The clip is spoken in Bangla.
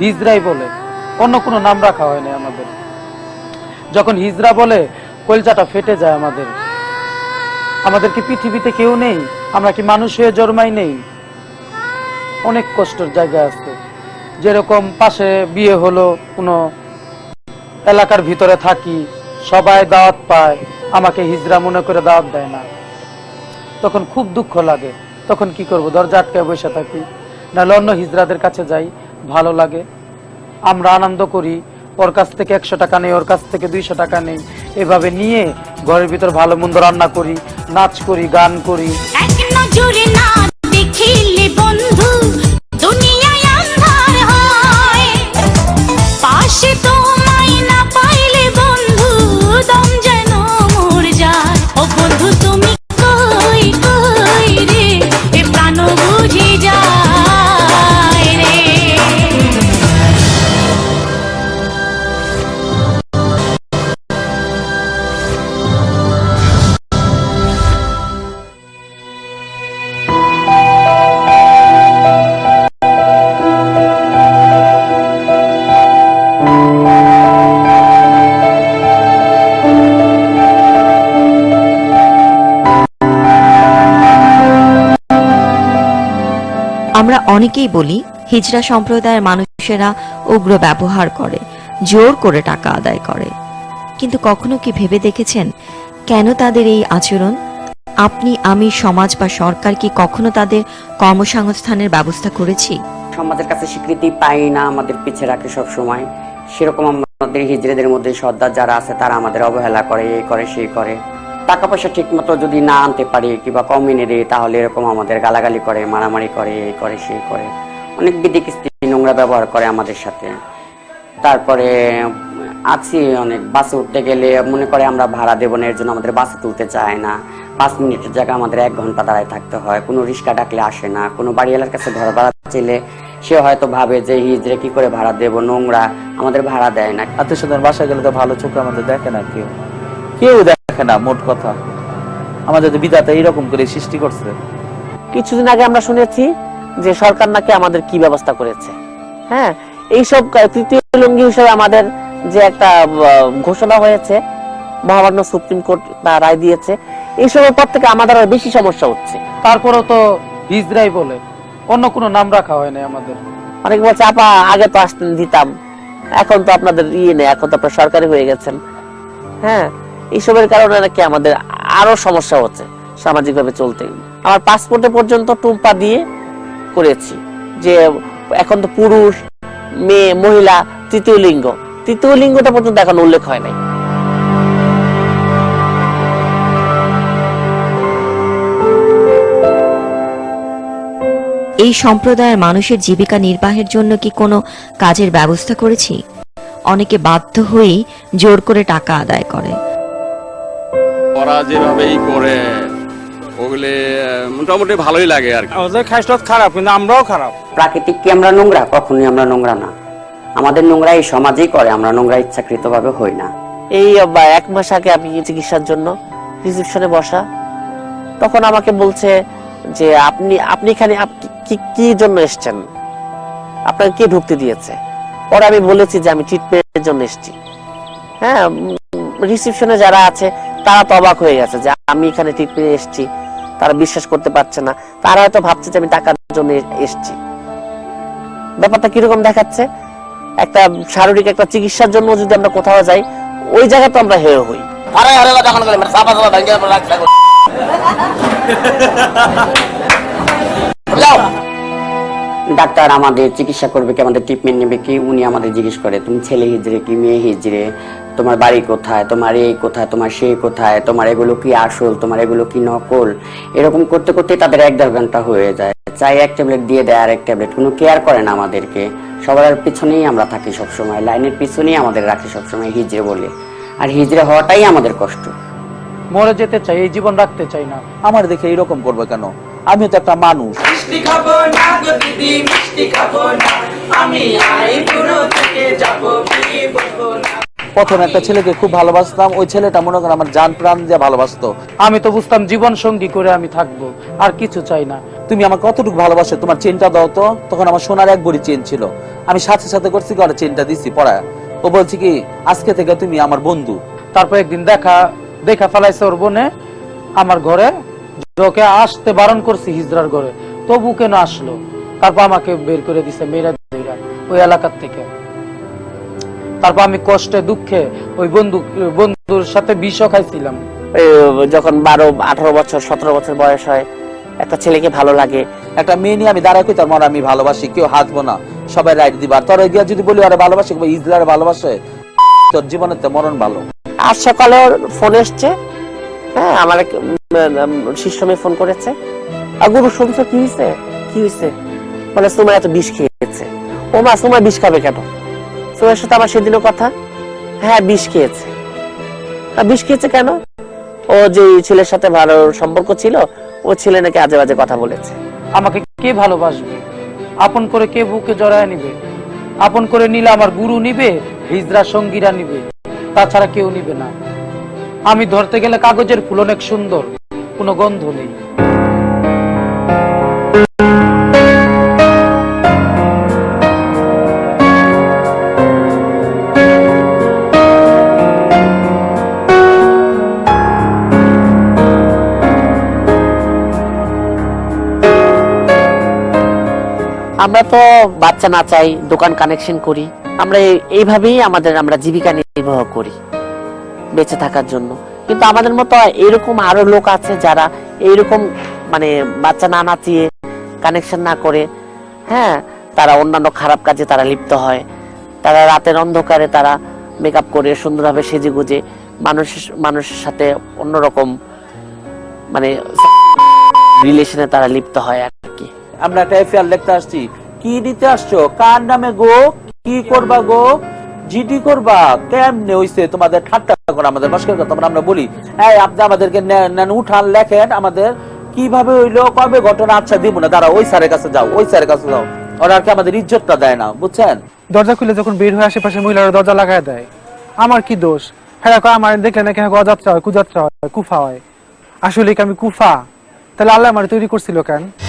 হিজরাই বলে। অন্য কোনো নাম রাখা হয় না আমাদের। যখন হিজরা বলে, কলজাটা ফেটে যায় আমাদের। আমাদের কি পৃথিবীতে কেউ নেই? আমরা কি মানুষ হয়ে জন্মাই নেই? অনেক কষ্টের জায়গা আছে। যেরকম পাশে বিয়ে হলো, কোনো এলাকার ভিতরে থাকি, সবাই দাওয়াত পায়, আমাকে হিজরা মনে করে দাওয়াত দেয় না। তখন খুব দুঃখ লাগে। তখন কি করব? দরজা আটকায় বসে থাকি। নাহলে অন্য হিজরাদের কাছে যাই। ভালো লাগে। আমরা আনন্দ করি, ওর কাছ থেকে একশো টাকা নেই, ওর কাছ থেকে দুইশো টাকা নেই। এভাবে নিয়ে ঘরের ভিতর ভালো মন্দ রান্না করি, নাচ করি, গান করি। আমরা অনেকেই বলি হিজড়া সম্প্রদায়ের মানুষেরা উগ্র ব্যবহার করে, জোর করে টাকা আদায় করে। কিন্তু কখনো কি ভেবে দেখেছেন, কেন তাদের এই আচরণ? আপনি, আমি, সমাজ বা সরকার কি কখনো তাদের কর্মসংস্থানের ব্যবস্থা করেছি? সমাজের কাছে স্বীকৃতি পাই না আমাদের পিছে রাখে সব সময় সেরকম আমাদের হিজড়েদের মধ্যে সর্দার যারা আছে, তারা আমাদের অবহেলা করে এই করে সেই করে। টাকা পয়সা ঠিক মতো যদি না আনতে পারি, কিংবা কম এনে তাহলে এরকম আমাদের গালাগালি করে, মারামারি করে, এই করে, সেই করে। অনেক বিদিক স্ত্রী নোংরা ব্যবহার করে আমাদের সাথে। তারপরে, আছি অনেক, বাসে উঠতে গেলে মনে করে আমরা ভাড়া দেবো না, এর জন্য আমাদের বাসে তুলতে চায় না। পাঁচ মিনিটের জায়গায় আমাদের এক ঘণ্টা দাঁড়ায় থাকতে হয়, কোনো রিক্সা ডাকলে আসে না, কোনো বাড়িওয়ালার কাছে ঘর ভাড়া চাইলে সে হয়তো ভাবে যে হিজড়ে কি করে ভাড়া দেবো, নোংরা, আমাদের ভাড়া দেয় না। আত্মীয় স্বজনের বাসায় গেলে তো ভালো চোখে আমাদের দেখে না কেউ। কেউ দেখে না মোট কথা। আমাদের বিধাতা এইরকম করে সৃষ্টি করছে। কিছুদিন আগে আমরা শুনেছি যে সরকার নাকি আমাদের কি ব্যবস্থা করেছে। হ্যাঁ এইসব তৃতীয় লঙ্গি হিসেবে আমাদের যে একটা ঘোষণা হয়েছে মহামান্য সুপ্রিম কোর্ট তা রায় দিয়েছে এইসবের পর থেকে আমাদের আর বেশি সমস্যা হচ্ছে। তারপরেও তো হিজরাই বলে অন্য কোনো নাম রাখা হয় না আমাদের। অনেকে বলছে আপা আগে তো আসতেন দিতাম। এখন তো আপনাদের ইয়ে নেই এখন তো আপনার সরকারি হয়ে গেছেন। হ্যাঁ এইসবের কারণে নাকি আমাদের আরও সমস্যা হচ্ছে সামাজিক ভাবে চলতে। আমার পাসপোর্টে পর্যন্ত টুম্পা দিয়ে করেছি যে এখন তো পুরুষ, মেয়ে, মহিলা, তৃতীয় লিঙ্গ। তৃতীয় লিঙ্গটা পর্যন্ত এখন উল্লেখ হয় নাই। এই সম্প্রদায়ের মানুষের জীবিকা নির্বাহের জন্য কি কোনো কাজের ব্যবস্থা করেছি? অনেকে বাধ্য হয়েই জোর করে টাকা আদায় করে। ওরা যেভাবেই করে ওগুলি মোটামুটি ভালোই লাগে আর ওদের খাইস্টত খারাপ কিন্তু আমরাও খারাপ। প্রাকৃতিক কি আমরা নোংরা? কখনোই আমরা নোংরা না। আমাদের নোংরা এই সমাজেই করে আমরা নোংরা ইচ্ছাকৃত ভাবে হই না। এই বা এক মাস আগে আমি চিকিৎসার জন্য রিসেপশনে বসা। তখন আমাকে বলছে যে আপনি আপনি এখানে কি কি জন্য এসেছেন? আপনাকে কে ঢুকতে দিয়েছে? পরে আমি বলেছি যে আমি ট্রিটমেন্টের জন্য এসেছি। হ্যাঁ রিসেপশনে যারা আছে তারা তো অবাক হয়ে গেছে যে আমি এখানে ট্রিটমেন্টে এসেছি। তারা বিশ্বাস করতে পারছে না। তারা হয়তো ভাবছে যে আমি টাকার জন্য এসেছি। ব্যাপারটা কীরকম দেখাচ্ছে? একটা শারীরিক একটা চিকিৎসার জন্য যদি আমরা কোথাও যাই ওই জায়গা তো আমরা হেয় হই। ডাক্তার আমাদের চিকিৎসা করবে কি আমাদের ট্রিটমেন্ট নেবে কি উনি আমাদের জিজ্ঞেস করে তুমি ছেলে হিজড়ে কি মেয়ে হিজড়ে? তোমার বাড়ি কোথায় তোমার এই কোথায় তোমার সেই কোথায় তোমার এগুলো কি আসল তোমার এগুলো কি নকল? এরকম করতে করতে তাদের এক দেড় ঘণ্টা হয়ে যায়। চাই এক ট্যাবলেট দিয়ে দেয় আর এক ট্যাবলেট কোনো কেয়ার করে না আমাদেরকে। সবার পিছনেই আমরা থাকি সবসময় লাইনের পিছনেই আমাদের রাখে সবসময় হিজড়ে বলে। আর হিজড়ে হওয়াটাই আমাদের কষ্ট। মরে যেতে চাই এই জীবন রাখতে চাই না। আমার দেখে এরকম করবে কেন? আমি তো একটা মানুষ। প্রথম একটা ছেলেকে খুব ভালোবাসতাম ওই ছেলেটা মনে করেন আমার জান প্রাণ দিয়ে ভালোবাসতো। আমি তো বুঝতাম জীবন সঙ্গী করে আমি থাকব আর কিছু চাই না। তুমি আমার কতটুকু ভালোবাসো তোমার চেনটা দাও তো। তখন আমার সোনার এক বড়ি চেন ছিল। আমি সাথে সাথে করছি কি চেনটা দিছি পড়ায় ও বলছে কি আজকে থেকে তুমি আমার বন্ধু। তারপর একদিন দেখা দেখা ফেলাইছে ওর বোনে আমার ঘরে। যে ওকে আসতে বারণ করছি হিজরার ঘরে তবু কেন আসলো? তারপর আমাকে বের করে দিছে মেয়েরা ওই এলাকার থেকে। তারপর আমি কষ্টে দুঃখে ওই বন্ধু বন্ধুর সাথে বিষও খাইছিলাম। যখন বারো আঠারো বছর সতেরো বছর বয়স হয় একটা ছেলেকে ভালো লাগে। একটা মেয়ে নিয়ে আমি দাঁড়াই কই তার মনে আমি ভালোবাসি কেউ হাসবো না সবাই রাইট দিবার তোর গিয়া যদি বলি আরে ভালোবাসি ইজলার ভালোবাসে তোর জীবনের তো মরণ ভালো। আজ সকালে ফোন এসছে হ্যাঁ আমার এক শিষ্য মেয়ে ফোন করেছে। আর গুরু শুনছো কি হয়েছে কি হয়েছে বলে সুমা এত বিষ খেয়েছে। ও মা সুমা বিষ খাবে কেন? সুমার সাথে আমার সেদিনও কথা? হ্যাঁ বিষ খেয়েছে। বিষ খেয়েছে কেন? ও যে ছেলের সাথে ভালো সম্পর্ক ছিল, ও ছেলে নাকি আজে বাজে কথা বলেছে। আমাকে কে ভালোবাসবে? আপন করে কে বুকে জড়ায় নিবে? আপন করে নিলে আমার গুরু নিবে হিজরা সঙ্গীরা নিবে। তাছাড়া কেউ নিবে না। আমি ধরতে গেলে কাগজের ফুল অনেক সুন্দর, কোনো গন্ধ নেই। আমরা তো বাচ্চা না চাই, দোকান কানেকশন করি। আমরা এই- এইভাবেই আমাদের, আমরা জীবিকা নির্বাহ করি, বেঁচে থাকার জন্য। কিন্তু আমাদের মতো এরকম আরও লোক আছে যারা এইরকম মানে বাচ্চা না নাচিয়ে কানেকশন না করে হ্যাঁ তারা অন্যান্য খারাপ কাজে তারা লিপ্ত হয়। তারা রাতের অন্ধকারে তারা মেকআপ করে, সুন্দরভাবে সেজে গুজে মানুষের মানুষের সাথে অন্যরকম মানে রিলেশনে তারা লিপ্ত হয় আর কি। আমরা একটা এফআইআর লিখতে আসছি। কি দিতে আসছো? কার নামে গো? কি করবা গো? জিডি করবা? কেমনে হইছে তোমাদের ঠাট্টা করে আমাদের? মস্কের কথা আমরা- বলি, এই, আপনি আমাদেরকে নেন, উঠান, লেখেন আমাদের। কীভাবে হইল? কবে ঘটনা? আচ্ছা দিব না দাঁড়া ওই স্যারের কাছে যাও, ওই স্যারের কাছে যাও। ওরা আর কি আমাদের ইজ্জতটা দেয় না, বুঝছেন? দরজা খুলে যখন বের হয়ে আশেপাশে মহিলারা দরজা লাগায় দেয়, আমার কি দোষ? হ্যাঁ কয়, আমার দেখলে নাকি হ্যাঁ গজাচ্ছা হয় কুজাচ্ছা হয়, কুফা হয়। আসলে কি আমি কুফা? তাহলে আল্লাহ আমার তৈরি করছিল কেন?